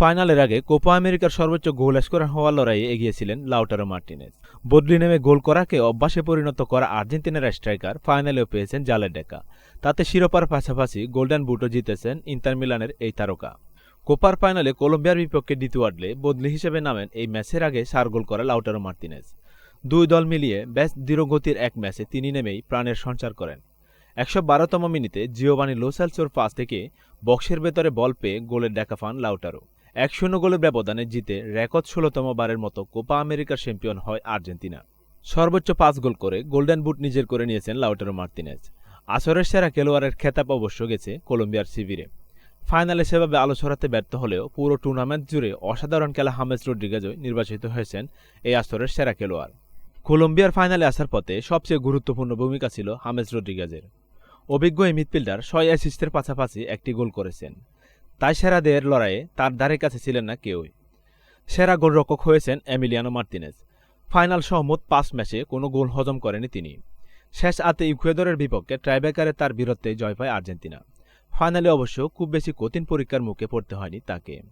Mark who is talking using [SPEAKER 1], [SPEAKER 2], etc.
[SPEAKER 1] ফাইনালের আগে কোপা আমেরিকার সর্বোচ্চ গোল স্কোরার হওয়ার লড়াইয়ে এগিয়েছিলেন লাউটারো মার্টিনেজ। বদলি নেমে গোল করাকে অভ্যাসে পরিণত করা আর্জেন্টিনার স্ট্রাইকার ফাইনালেও পেয়েছেন জালের ডেকা তাতে শিরোপার পাশাপাশি গোল্ডেন বুটও জিতেছেন ইন্টার মিলানের এই তারকা। কোপার ফাইনালে কলম্বিয়ার বিপক্ষে দ্বিতীয়ার্ডলে বদলি হিসেবে নামেন এই ম্যাচের আগে সার গোল করা লাউটারো মার্টিনেজ। দুই দল মিলিয়ে বেশ দৃঢ়গতির এক ম্যাচে তিনি নেমেই প্রাণের সঞ্চার করেন। একশো বারোতম মিনিটে জিওবানি লোসালসোর পাস থেকে বক্সের ভেতরে বল পেয়ে গোলের দেখা পান লাউটারো। এক শূন্য গোলের ব্যবধানে জিতে রেকর্ড ষোলোতম বারের মতো কোপা আমেরিকার চ্যাম্পিয়ন হয় আর্জেন্টিনা। সর্বোচ্চ পাঁচ গোল করে গোল্ডেন বুট নিজের করে নিয়েছেন লাউটারো মার্তিনেজ। আসরের সেরা খেলোয়াড়ের খেতাব অবশ্য গেছে কলম্বিয়ার শিবিরে। ফাইনালে সেভাবে আলো ছড়াতে ব্যর্থ হলেও পুরো টুর্নামেন্ট জুড়ে অসাধারণ খেলা হামেস রড্রিগেজই নির্বাচিত হয়েছেন এই আসরের সেরা খেলোয়াড়। কলম্বিয়ার ফাইনালে আসার পথে সবচেয়ে গুরুত্বপূর্ণ ভূমিকা ছিল হামেস রড্রিগেজের। অভিজ্ঞ এই মিডফিল্ডার ছয় অ্যাসিস্টের পাশাপাশি একটি গোল করেছেন। তাই সেরাদের লড়াইয়ে তার দ্বারের কাছে ছিলেন না কেউই। সেরা গোলরক্ষক হয়েছেন এমিলিয়ানো মার্তিনেজ। ফাইনাল সহ মোট পাঁচ ম্যাচে কোনো গোল হজম করেনি তিনি। শেষ আতে ইকুয়েদরের বিপক্ষে ট্রাইব্রেকারে তার বীরত্বে জয় পায় আর্জেন্টিনা। ফাইনালে অবশ্য খুব বেশি কঠিন পরীক্ষার মুখে পড়তে হয়নি তাকে।